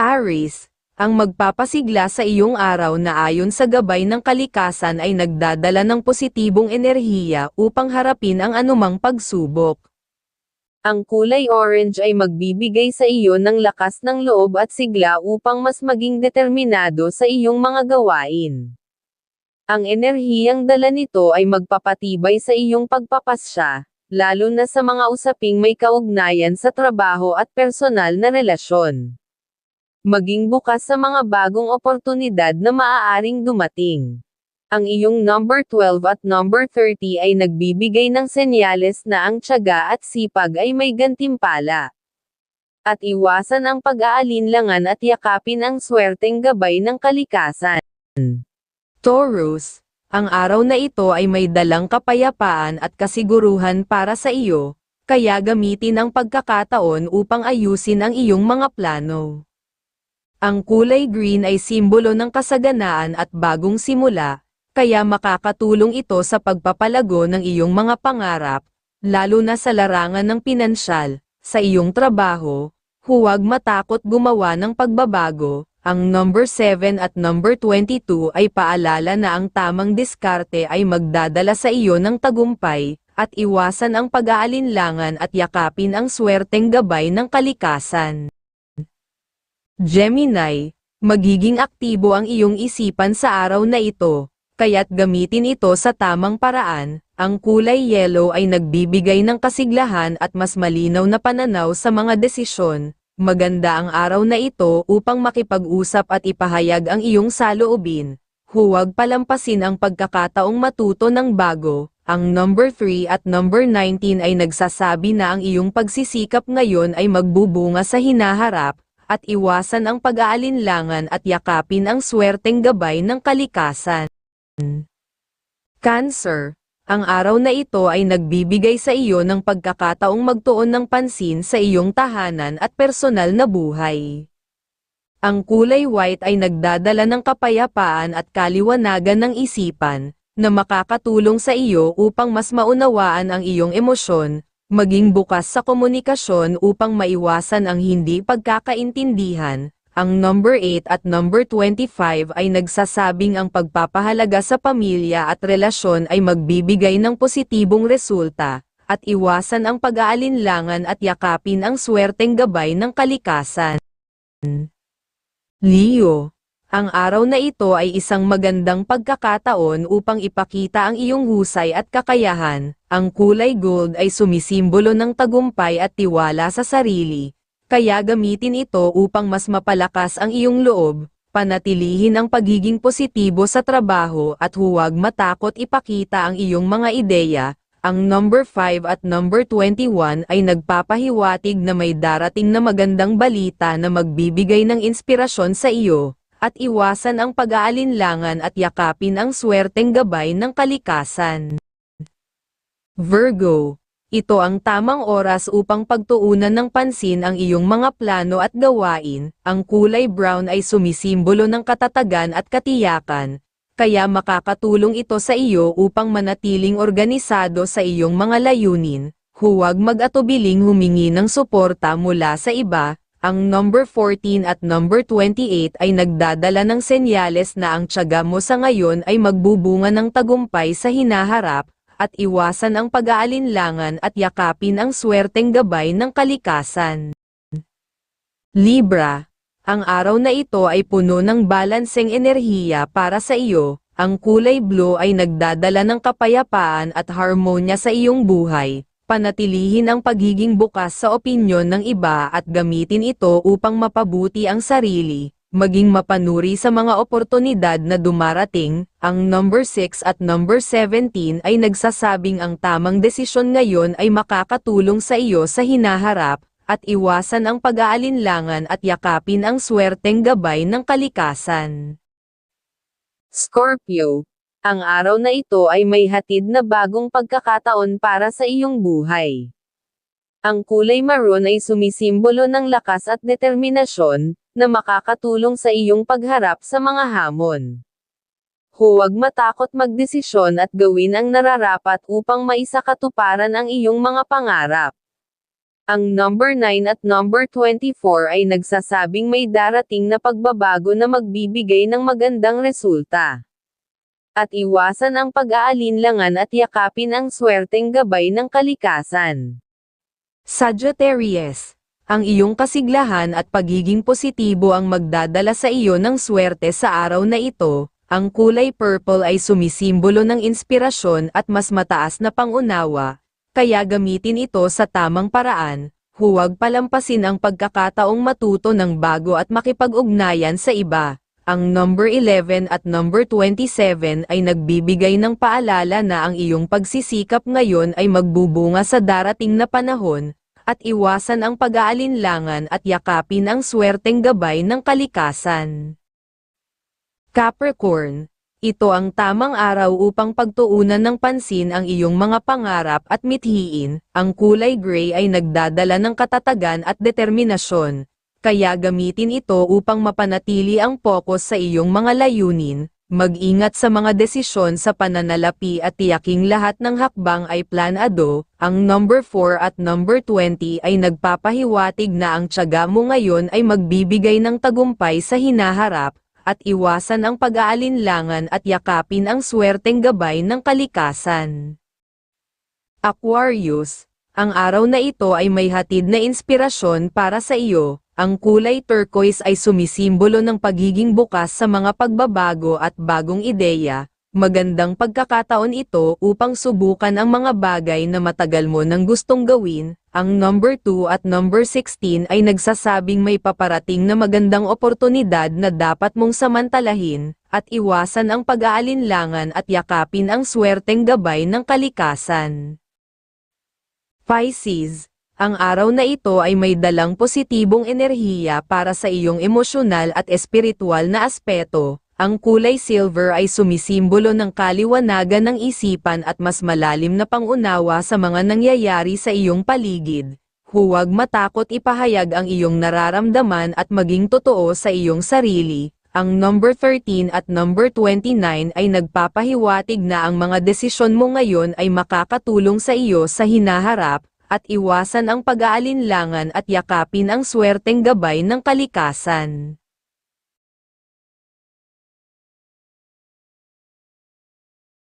Aries, ang magpapasigla sa iyong araw na ayon sa gabay ng kalikasan ay nagdadala ng positibong enerhiya upang harapin ang anumang pagsubok. Ang kulay orange ay magbibigay sa iyo ng lakas ng loob at sigla upang mas maging determinado sa iyong mga gawain. Ang enerhiyang dala nito ay magpapatibay sa iyong pagpapasya, lalo na sa mga usaping may kaugnayan sa trabaho at personal na relasyon. Maging bukas sa mga bagong oportunidad na maaaring dumating. Ang iyong number 12 at number 30 ay nagbibigay ng senyales na ang tiyaga at sipag ay may gantimpala. At iwasan ang pag-aalinlangan at yakapin ang swerteng gabay ng kalikasan. Taurus, ang araw na ito ay may dalang kapayapaan at kasiguruhan para sa iyo, kaya gamitin ang pagkakataon upang ayusin ang iyong mga plano. Ang kulay green ay simbolo ng kasaganaan at bagong simula, kaya makakatulong ito sa pagpapalago ng iyong mga pangarap, lalo na sa larangan ng pinansyal, sa iyong trabaho, huwag matakot gumawa ng pagbabago, ang number 7 at number 22 ay paalala na ang tamang diskarte ay magdadala sa iyo ng tagumpay, at iwasan ang pag-aalinlangan at yakapin ang swerteng gabay ng kalikasan. Gemini, magiging aktibo ang iyong isipan sa araw na ito, kaya't gamitin ito sa tamang paraan, ang kulay yellow ay nagbibigay ng kasiglahan at mas malinaw na pananaw sa mga desisyon, Maganda ang araw na ito upang makipag-usap at ipahayag ang iyong saloobin. Huwag palampasin ang pagkakataong matuto ng bago. Ang number 3 at number 19 ay nagsasabi na ang iyong pagsisikap ngayon ay magbubunga sa hinaharap, at iwasan ang pag-aalinlangan at yakapin ang swerteng gabay ng kalikasan. Cancer ang araw na ito ay nagbibigay sa iyo ng pagkakataong magtuon ng pansin sa iyong tahanan at personal na buhay. Ang kulay white ay nagdadala ng kapayapaan at kaliwanagan ng isipan, na makakatulong sa iyo upang mas maunawaan ang iyong emosyon, maging bukas sa komunikasyon upang maiwasan ang hindi pagkakaintindihan, ang number 8 at number 25 ay nagsasabing ang pagpapahalaga sa pamilya at relasyon ay magbibigay ng positibong resulta, at iwasan ang pag-aalinlangan at yakapin ang swerteng gabay ng kalikasan. Leo, ang araw na ito ay isang magandang pagkakataon upang ipakita ang iyong husay at kakayahan. Ang kulay gold ay sumisimbolo ng tagumpay at tiwala sa sarili, kaya gamitin ito upang mas mapalakas ang iyong loob, panatilihin ang pagiging positibo sa trabaho at huwag matakot ipakita ang iyong mga ideya. Ang number 5 at number 21 ay nagpapahiwatig na may darating na magandang balita na magbibigay ng inspirasyon sa iyo, at iwasan ang pag-aalinlangan at yakapin ang swerteng gabay ng kalikasan. Virgo ito ang tamang oras upang pagtuunan ng pansin ang iyong mga plano at gawain, ang kulay brown ay sumisimbolo ng katatagan at katiyakan, kaya makakatulong ito sa iyo upang manatiling organisado sa iyong mga layunin, huwag mag-atubiling humingi ng suporta mula sa iba, ang number 14 at number 28 ay nagdadala ng senyales na ang tiyaga mo sa ngayon ay magbubunga ng tagumpay sa hinaharap, at iwasan ang pag-aalinlangan at yakapin ang swerteng gabay ng kalikasan. Libra, ang araw na ito ay puno ng balanseng enerhiya para sa iyo, ang kulay blue ay nagdadala ng kapayapaan at harmonya sa iyong buhay, panatilihin ang pagiging bukas sa opinyon ng iba at gamitin ito upang mapabuti ang sarili, maging mapanuri sa mga oportunidad na dumarating, ang number 6 at number 17 ay nagsasabing ang tamang desisyon ngayon ay makakatulong sa iyo sa hinaharap, at iwasan ang pag-aalinlangan at yakapin ang swerteng gabay ng kalikasan. Scorpio Ang araw na ito ay may hatid na bagong pagkakataon para sa iyong buhay. Ang kulay maroon ay sumisimbolo ng lakas at determinasyon, na makakatulong sa iyong pagharap sa mga hamon. Huwag matakot magdesisyon at gawin ang nararapat upang maisakatuparan ang iyong mga pangarap. Ang number 9 at number 24 ay nagsasabing may darating na pagbabago na magbibigay ng magandang resulta. At iwasan ang pag-aalinlangan at yakapin ang swerteng gabay ng kalikasan. Sagittarius, ang iyong kasiglahan at pagiging positibo ang magdadala sa iyo ng swerte sa araw na ito, ang kulay purple ay sumisimbolo ng inspirasyon at mas mataas na pangunawa, kaya gamitin ito sa tamang paraan, huwag palampasin ang pagkakataong matuto ng bago at makipag-ugnayan sa iba. Ang number 11 at number 27 ay nagbibigay ng paalala na ang iyong pagsisikap ngayon ay magbubunga sa darating na panahon, at iwasan ang pag-aalinlangan at yakapin ang swerteng gabay ng kalikasan. Capricorn, ito ang tamang araw upang pagtuunan ng pansin ang iyong mga pangarap at mithiin, ang kulay gray ay nagdadala ng katatagan at determinasyon, kaya gamitin ito upang mapanatili ang focus sa iyong mga layunin, mag-ingat sa mga desisyon sa pananalapi at tiyaking lahat ng hakbang ay planado, ang number 4 at number 20 ay nagpapahiwatig na ang tiyaga mo ngayon ay magbibigay ng tagumpay sa hinaharap, at iwasan ang pag-aalinlangan at yakapin ang swerteng gabay ng kalikasan. Aquarius, ang araw na ito ay may hatid na inspirasyon para sa iyo, ang kulay turquoise ay sumisimbolo ng pagiging bukas sa mga pagbabago at bagong ideya, magandang pagkakataon ito upang subukan ang mga bagay na matagal mo nang gustong gawin, ang number 2 at number 16 ay nagsasabing may paparating na magandang oportunidad na dapat mong samantalahin, at iwasan ang pag-aalinlangan at yakapin ang swerteng gabay ng kalikasan. Pisces, ang araw na ito ay may dalang positibong enerhiya para sa iyong emosyonal at espiritual na aspeto. Ang kulay silver ay sumisimbolo ng kaliwanagan ng isipan at mas malalim na pangunawa sa mga nangyayari sa iyong paligid. Huwag matakot ipahayag ang iyong nararamdaman at maging totoo sa iyong sarili. Ang number 13 at number 29 ay nagpapahiwatig na ang mga desisyon mo ngayon ay makakatulong sa iyo sa hinaharap, at iwasan ang pag-aalinlangan at yakapin ang swerteng gabay ng kalikasan.